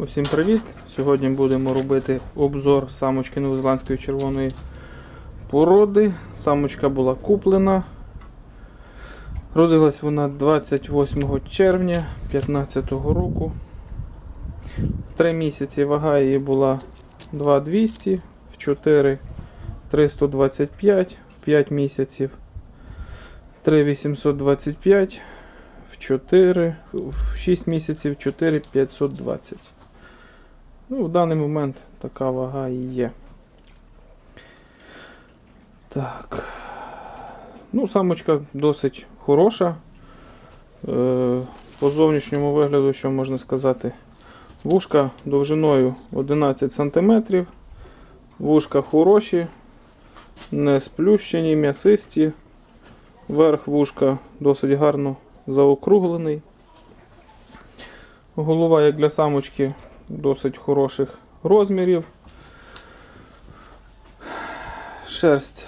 Усім привіт! Сьогодні будемо робити обзор самочки новозеландської червоної породи. Самочка була куплена. Родилась вона 28 червня 2015 року. 3 місяці вага її була 2200, в 4 325, в 5 місяців 3825, в 4, в 6 місяців 4520. Ну, в даний момент така вага і є. Так. Ну, самочка досить хороша. Е, по зовнішньому вигляду, що можна сказати, вушка довжиною 11 см. Вушка хороші, не сплющені, м'ясисті. Верх вушка досить гарно заокруглений. Голова, як для самочки, досить хороших розмірів. Шерсть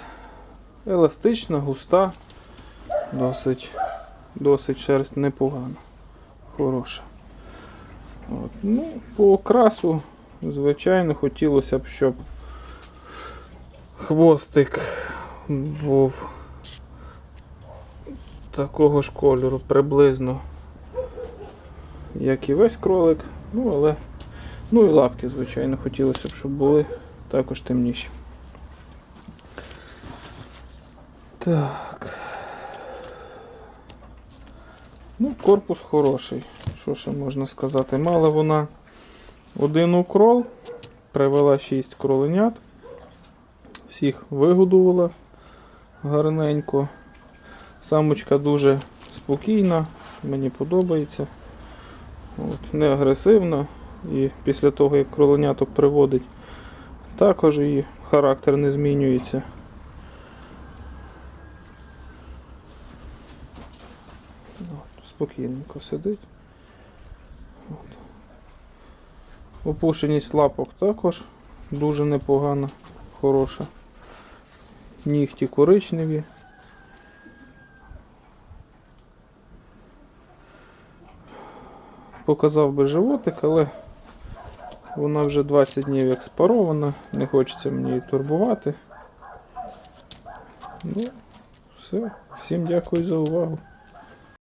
еластична, густа, досить, досить шерсть непогана, хороша. От. Ну, по окрасу, звичайно, хотілося б, щоб хвостик був такого ж кольору приблизно, як і весь кролик. Ну, але Ну і лапки, звичайно, хотілося б, щоб були також темніші. Так. Ну, корпус хороший. Що ще можна сказати? Мала вона один укрол, привела 6 кроленят. Всіх вигодувала гарненько. Самочка дуже спокійна, мені подобається. От, не агресивна. І після того, як кроленяток приводить, також її характер не змінюється. Спокійненько сидить. От. Опушеність лапок також дуже непогана, хороша. Нігті коричневі. Показав би животик, але вона вже 20 днів як спарована, не хочеться мені її турбувати. Ну, все. Всім дякую за увагу.